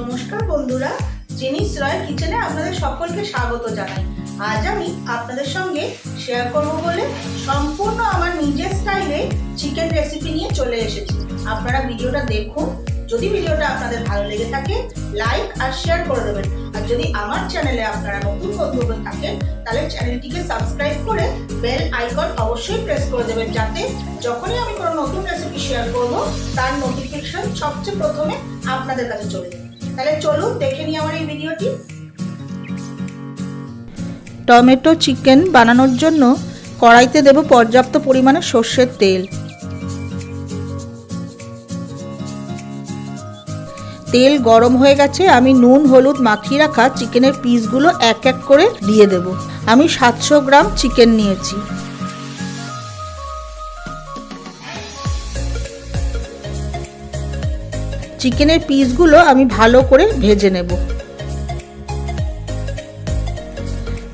নমস্কার বন্ধুরা, জিনিস রয় কিচেনে আপনাদের সকলকে স্বাগত জানাই। আজ আমি আপনাদের সঙ্গে শেয়ার করব বলে সম্পূর্ণ আমার নিজের স্টাইলে চিকেন রেসিপি নিয়ে চলে এসেছি। আপনারা ভিডিওটা দেখুন, যদি ভিডিওটা আপনাদের ভালো লেগে থাকে লাইক আর শেয়ার করে দেবেন। আর যদি আমার চ্যানেলে আপনারা নতুন বন্ধু হয়ে থাকেন, তাহলে চ্যানেলটিকে সাবস্ক্রাইব করে বেল আইকন অবশ্যই প্রেস করে দেবেন, যাতে যখনই আমি কোনো নতুন রেসিপি শেয়ার করব, তার নোটিফিকেশন সবচেয়ে প্রথমে আপনাদের কাছে চলে যাবে তাহলে চলুন, দেখে নিই আমার এই ভিডিওটি। টমেটো চিকেন বানানোর জন্য কড়াইতে দেব পর্যাপ্ত পরিমাণে সর্ষের তেল। তেল গরম হয়ে গেছে, আমি নুন, হলুদ মাখিয়ে রাখা চিকেনের পিসগুলো এক এক করে দিয়ে দেব। আমি সাতশো গ্রাম চিকেন নিয়েছি। চিকেনের পিসগুলো আমি ভালো করে ভেজে নেব।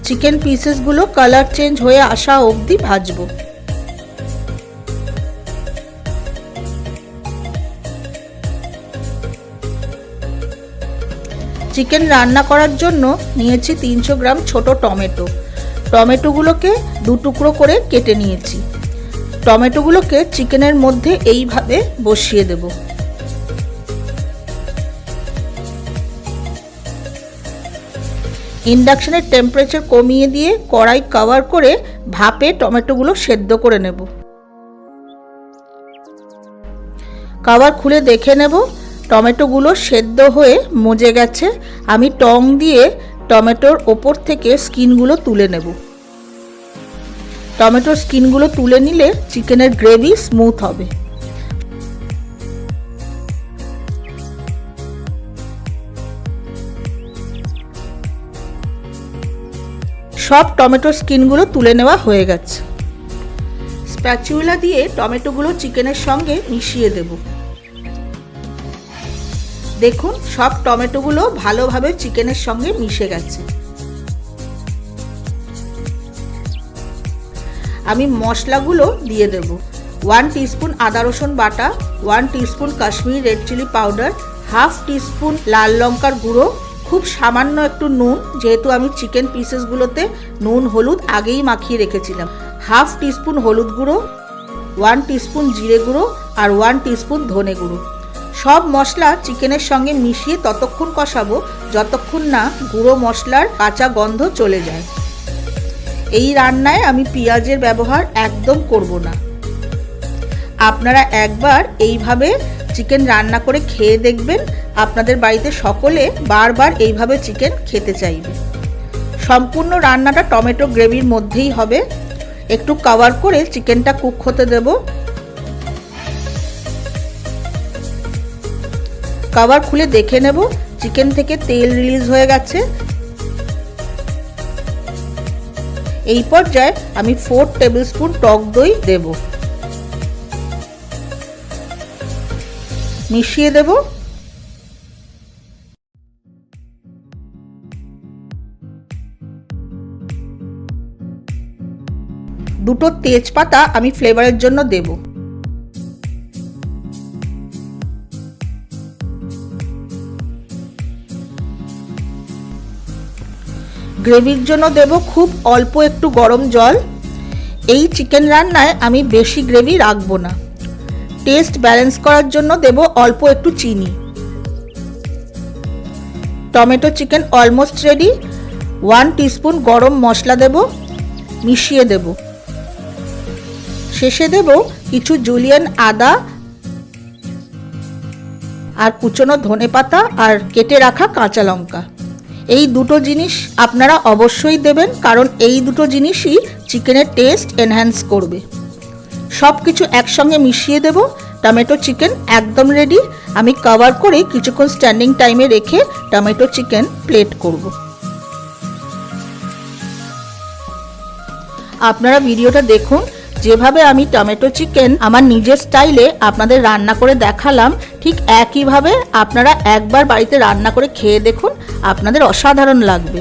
চিকেন পিসেসগুলো কালার চেঞ্জ হয়ে আসা অবধি ভাজবো। চিকেন রান্না করার জন্য নিয়েছি তিনশো গ্রাম ছোট টমেটো। টমেটোগুলোকে দু টুকরো করে কেটে নিয়েছি। টমেটোগুলোকে চিকেনের মধ্যে এইভাবে বসিয়ে দেবো। ইন্ডাকশনের টেম্পারেচার কমিয়ে দিয়ে কড়াই কভার করে ভাপে টমেটোগুলো সেদ্ধ করে নেব। কভার খুলে দেখে নেব, টমেটোগুলো সেদ্ধ হয়ে মজে গেছে। আমি টং দিয়ে টমেটোর ওপর থেকে স্কিনগুলো তুলে নেব। টমেটোর স্কিনগুলো তুলে নিলে চিকেনের গ্রেভি স্মুথ হবে। সব টমেটোর স্কিনগুলো তুলে নেওয়া হয়ে গেছে। স্প্যাচুলা দিয়ে টমেটোগুলো চিকেনের সঙ্গে মিশিয়ে দেব। দেখুন, সব টমেটোগুলো ভালোভাবে চিকেনের সঙ্গে মিশে গেছে। আমি মশলাগুলো দিয়ে দেব। ওয়ান টিস্পুন আদা রসুন বাটা, one teaspoon Kashmiri red chilli powder, half teaspoon লাল লঙ্কার গুঁড়ো খুব সামান্য একটু নুন, যেহেতু আমি চিকেন পিসেসগুলোতে নুন, হলুদ আগেই মাখিয়ে রেখেছিলাম। হাফ টিস্পুন হলুদ গুঁড়ো ওয়ান টিস্পুন জিরে গুঁড়ো আর ওয়ান টিস্পুন ধনে গুঁড়ো। সব মশলা চিকেনের সঙ্গে মিশিয়ে ততক্ষণ কষাবো, যতক্ষণ না গুঁড়ো মশলার কাঁচা গন্ধ চলে যায়। এই রান্নায় আমি পেঁয়াজের ব্যবহার একদম করব না। আপনারা একবার এইভাবে চিকেন রান্না করে খেয়ে দেখবেন আপনাদের বাড়িতে সকলে বারবার এইভাবে চিকেন খেতে চাইবে। সম্পূর্ণ রান্নাটা টমেটো গ্রেভির মধ্যেই হবে। একটু কভার করে চিকেনটা কুক হতে দেব। কভার খুলে দেখে নেব চিকেন থেকে তেল রিলিজ হয়ে গেছে। এই পর্যায়ে আমি ফোর টেবিল স্পুন টক দই দেব। মিশিয়ে দেব। দুটো তেজপাতা আমি ফ্লেভারের জন্য দেব। গ্রেভির জন্য দেব খুব অল্প একটু গরম জল। এই চিকেন রান্নায় আমি বেশি গ্রেভি রাখব না। টেস্ট ব্যালেন্স করার জন্য দেব অল্প একটু চিনি। Tomato chicken almost ready. One teaspoon garam masala দেব। মিশিয়ে দেব। শেষে দেব কিছু জুলিয়ান আদা আর কুচনো ধনে পাতা আর কেটে রাখা কাঁচা লঙ্কা। এই দুটো জিনিস আপনারা অবশ্যই দেবেন, কারণ এই দুটো জিনিসই চিকেনের টেস্ট এনহ্যান্স করবে। সব কিছু একসঙ্গে মিশিয়ে দেব, টমেটো চিকেন একদম রেডি আমি কভার করে কিছুক্ষণ স্ট্যান্ডিং টাইমে রেখে টমেটো চিকেন প্লেট করব। আপনারা ভিডিওটা দেখুন যেভাবে আমি টমেটো চিকেন আমার নিজের স্টাইলে আপনাদের রান্না করে দেখালাম, ঠিক একইভাবে আপনারা একবার বাড়িতে রান্না করে খেয়ে দেখুন, আপনাদের অসাধারণ লাগবে।